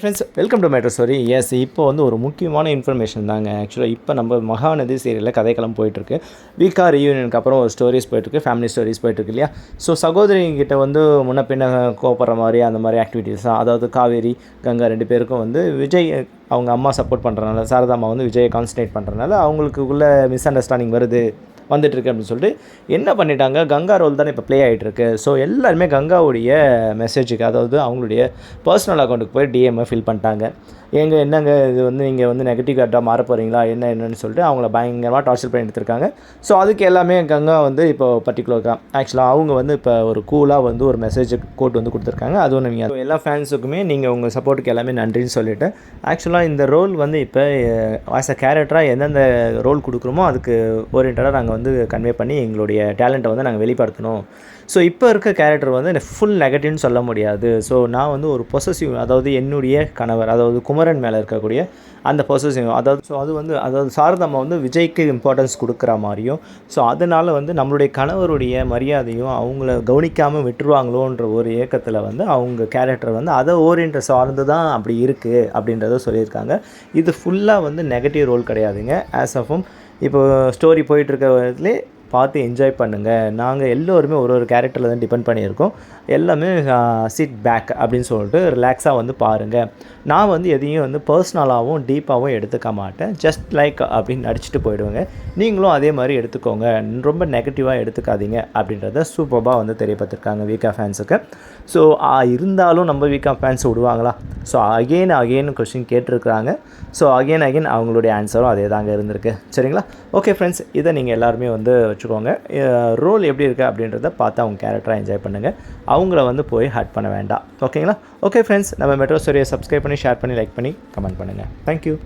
Friends welcome to matter story S இப்போ வந்து ஒரு முக்கியமான இன்ஃபர்மேஷன் தாங்க. ஆக்சுவலாக இப்போ நம்ம மகாநதி சீரியலில் கதைக்களம் போயிட்டுருக்கு. வீக்கா ரீயூனியனுக்கு அப்புறம் ஒரு ஸ்டோரிஸ் போயிட்டுருக்கு. ஃபேமிலி ஸ்டோரிஸ் போயிட்டுருக்கு இல்லையா? ஸோ சகோதரிங்கிட்ட வந்து முன்ன பின்ன கோப்படுற மாதிரி அந்த மாதிரி ஆக்டிவிட்டீஸ் அதாவது காவேரி கங்கா ரெண்டு பேருக்கும் வந்து விஜய் அவங்க அம்மா சப்போர்ட் பண்ணுறனால சாரதா அம்மா வந்து விஜயை கான்சன்ட்ரேட் பண்ணுறனால அவங்களுக்குள்ளே மிஸ் அண்டர்ஸ்டாண்டிங் வருது. வந்துட்டுருக்கு அப்படின்னு சொல்லிட்டு என்ன பண்ணிட்டாங்க? கங்கா ரோல் தானே இப்போ ப்ளே ஆகிட்டுருக்கு ஸோ எல்லாருமே கங்காவுடைய மெசேஜுக்கு அதாவது அவங்களுடைய பர்சனல் அக்கௌண்ட்டுக்கு போய் டிஎம்ஐ ஃபில் பண்ணிட்டாங்க. எங்க என்னங்க இது வந்து நீங்கள் வந்து நெகட்டிவ் கார்டாக மாற போகிறீங்களா என்ன என்னன்னு சொல்லிட்டு அவங்கள பயங்கரமாக டார்ச்சர் பண்ணி எடுத்திருக்காங்க ஸோ அதுக்கு எல்லாமே கங்கா வந்து இப்போ பர்டிகுலராக ஆக்சுவலாக அவங்க வந்து இப்போ ஒரு கூலாக வந்து ஒரு மெசேஜ் கோட் வந்து கொடுத்துருக்காங்க. அது ஒன்று நீங்கள் எல்லா ஃபேன்ஸுக்குமே நீங்கள் உங்கள் சப்போர்ட்டுக்கு எல்லாமே நன்றின்னு சொல்லிட்டு ஆக்சுவலாக இந்த ரோல் வந்து இப்போ ஆஸ் அ கேரக்டராக எந்தெந்த ரோல் கொடுக்குறோமோ அதுக்கு ஓரியன்டாக நாங்கள் வந்து கன்வே பண்ணி எங்களுடைய டேலண்ட்டை வந்து நாங்கள் வெளிப்படுத்தணும். ஸோ இப்போ இருக்க கேரக்டர் வந்து ஃபுல் நெகட்டிவ்னு சொல்ல முடியாது. ஸோ நான் வந்து ஒரு பொசசிவ் அதாவது என்னுடைய கணவர் அதாவது குமரன் மேலே இருக்கக்கூடிய அந்த பொசசிவ் அதாவது ஸோ அது வந்து அதாவது சாரதம்மா வந்து விஜய்க்கு இம்பார்ட்டன்ஸ் கொடுக்குற மாதிரியும் ஸோ அதனால் வந்து நம்மளுடைய கணவருடைய மரியாதையும் அவங்கள கவனிக்காமல் விட்டுருவாங்களோன்ற ஒரு ஏக்கத்தில் வந்து அவங்க கேரக்டர் வந்து அதை ஓரியன்ட் சார்ந்து தான் அப்படி இருக்குது அப்படின்றத சொல்லியிருக்காங்க. இது ஃபுல்லாக வந்து நெகட்டிவ் ரோல் கிடையாதுங்க. ஆஸ் ஆஃபும் இப்போது ஸ்டோரி போயிட்டுருக்க விதத்துலேயே பார்த்து என்ஜாய் பண்ணுங்கள் நாங்கள் எல்லோருமே ஒரு ஒரு கேரக்டரில் தான் டிபெண்ட் பண்ணியிருக்கோம். எல்லாமே சிட் பேக் அப்படின்னு சொல்லிட்டு ரிலாக்ஸாக வந்து பாருங்கள் நான் வந்து எதையும் வந்து பர்சனலாகவும் டீப்பாகவும் எடுத்துக்க மாட்டேன். ஜஸ்ட் லைக் அப்படின்னு நடிச்சுட்டு போயிடுவேங்க. நீங்களும் அதே மாதிரி எடுத்துக்கோங்க. ரொம்ப நெகட்டிவாக எடுத்துக்காதீங்க அப்படின்றத சூப்பராக வந்து தெரியப்பட்டிருக்காங்க வீக்கா ஃபேன்ஸுக்கு ஸோ இருந்தாலும் நம்ம வீக்கா ஃபேன்ஸ் விடுவாங்களா? ஸோ அகெயின் அகெயின் கொஷின் கேட்டிருக்கிறாங்க. ஸோ அகெயின் அகெயின் அவங்களுடைய ஆன்சரும் அதே தாங்க இருந்திருக்கு. சரிங்களா? ஓகே ஃப்ரெண்ட்ஸ் இதை நீங்கள் எல்லாருமே வந்து வச்சுக்கோங்க. ரோல் எப்படி இருக்குது அப்படின்றத பார்த்து அவங்க கேரக்டராக என்ஜாய் பண்ணுங்கள் அவங்கள வந்து போய் ஹர்ட் பண்ண வேண்டாம். ஓகேங்களா ஓகே ஃப்ரெண்ட்ஸ் நம்ம மெட்ரோ ஸ்டோரியை சப்ஸ்கிரைப் பண்ணி ஷேர் பண்ணி லைக் பண்ணி கமெண்ட் பண்ணுங்கள் தேங்க்யூ